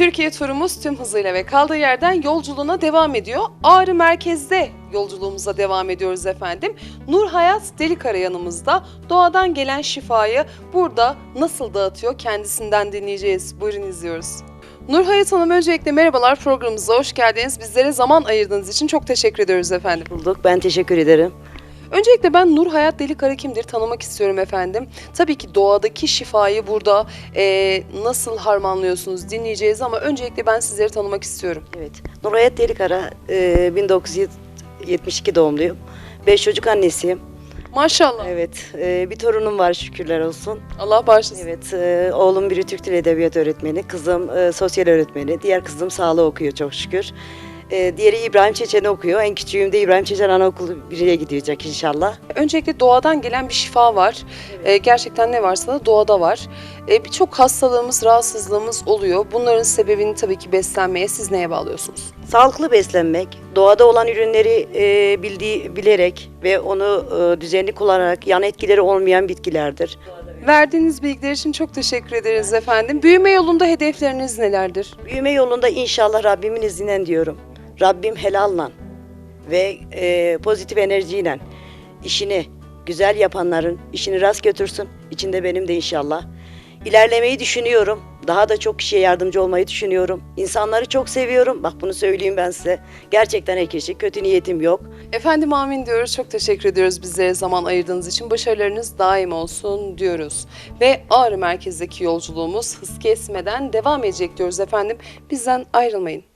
Türkiye turumuz tüm hızıyla ve kaldığı yerden yolculuğuna devam ediyor. Ağrı merkezde yolculuğumuza devam ediyoruz efendim. Nur Hayat Delikara yanımızda doğadan gelen şifayı burada nasıl dağıtıyor kendisinden dinleyeceğiz. Buyurun izliyoruz. Nur Hayat Hanım öncelikle merhabalar programımıza hoş geldiniz. Bizlere zaman ayırdığınız için çok teşekkür ediyoruz efendim. Bulduk. Ben teşekkür ederim. Öncelikle ben Nur Hayat Delikara kimdir tanımak istiyorum efendim. Tabii ki doğadaki şifayı burada eee, nasıl harmanlıyorsunuz dinleyeceğiz ama öncelikle ben sizleri tanımak istiyorum. Evet. Nurhayat Delikara, e, 1972 doğumluyum. Beş çocuk annesiyim. Maşallah. Evet. e, bir torunum var şükürler olsun. Allah bağışlasın. Evet. e, oğlum biri Türk Dili Edebiyat öğretmeni, kızım e, sosyal öğretmeni, diğer kızım sağlığı okuyor çok şükür. E, diğeri İbrahim Çeçen'i okuyor. En küçüğüm de İbrahim Çeçen Anaokulu 1'e gidecek inşallah. Öncelikle doğadan gelen bir şifa var. Eee, gerçekten ne varsa da doğada var. Eee, Birçok hastalığımız, rahatsızlığımız oluyor. Bunların sebebini tabii ki beslenmeye siz neye bağlıyorsunuz? Sağlıklı beslenmek, doğada olan ürünleri e, bildiği, bilerek ve onu e, düzenli kullanarak yan etkileri olmayan bitkilerdir. Verdiğiniz bilgiler için çok teşekkür ederiz efendim. Büyüme yolunda hedefleriniz nelerdir? Büyüme yolunda inşallah Rabbimin izniyle diyorum. Rabbim helalla ve e, pozitif enerjiyle işini güzel yapanların işini rast götürsün. İçinde benim de inşallah. İlerlemeyi düşünüyorum. Daha da çok kişiye yardımcı olmayı düşünüyorum. İnsanları çok seviyorum. Bak bunu söyleyeyim ben size. Gerçekten her kişi kötü niyetim yok. Efendim amin diyoruz. Çok teşekkür ediyoruz bizlere zaman ayırdığınız için. Başarılarınız daim olsun diyoruz. Ve Ağrı merkezdeki yolculuğumuz hız kesmeden devam edecek diyoruz efendim. Bizden ayrılmayın.